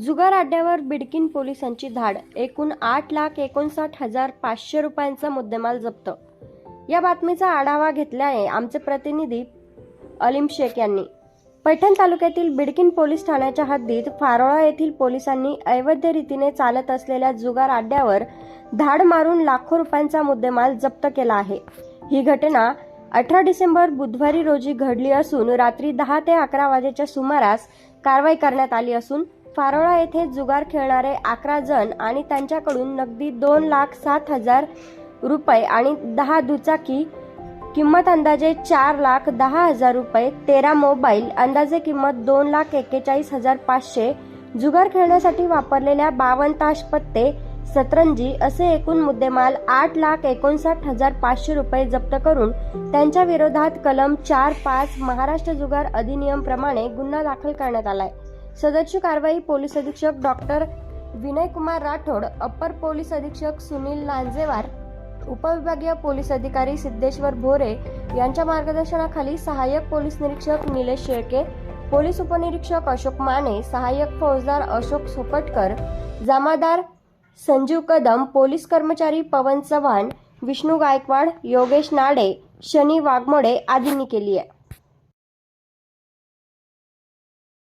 जुगार अड्ड्यावर बिडकिन पोलिसांची धाड. एकूण आठ लाख एकोणसाठ हजार पाचशे रुपयांचा मुद्देमाल जप्त. या बातमीचा आढावा घेतला आहे आमचे प्रतिनिधी अलीम शेख यांनी. पैठण तालुक्यातील बिडकिन पोलीस ठाण्याच्या हद्दीत फारोळा येथील पोलिसांनी अवैध रीतीने चालत असलेल्या जुगार अड्ड्यावर धाड मारून लाखो रुपयांचा मुद्देमाल जप्त केला आहे. ही घटना अठरा डिसेंबर बुधवारी रोजी घडली असून रात्री दहा ते अकरा वाजेच्या सुमारास कारवाई करण्यात आली असून फारोळा येथे जुगार खेळणारे अकरा जण आणि त्यांच्याकडून नगदी दोन लाख सात हजार रुपये आणि दहा दुचाकी किंमत अंदाजे चार लाख दहा हजार रुपये तेरा मोबाईल अंदाजे किंमत दोन लाख एक्केचाळीस हजार पाचशे जुगार खेळण्यासाठी वापरलेल्या बावन्न ताश पत्ते सतरंजी असे एकूण मुद्देमाल आठ लाख एकोणसाठ हजार पाचशे रुपये जप्त करून त्यांच्या विरोधात कलम चार पाच महाराष्ट्र जुगार अधिनियम प्रमाणे गुन्हा दाखल करण्यात आलाय. सदरची कारवाई पोलीस अधीक्षक डॉक्टर विनय कुमार राठोड अप्पर पोलीस अधीक्षक सुनील लांजेवार उपविभागीय पोलीस अधिकारी सिद्धेश्वर भोरे यांच्या मार्गदर्शनाखाली सहाय्यक पोलीस निरीक्षक निलेश शेळके पोलीस उपनिरीक्षक अशोक माने सहाय्यक फौजदार अशोक सोपटकर जामादार संजीव कदम पोलीस कर्मचारी पवन चव्हाण विष्णू गायकवाड योगेश नाडे शनी वाघमोडे आदींनी केली आहे.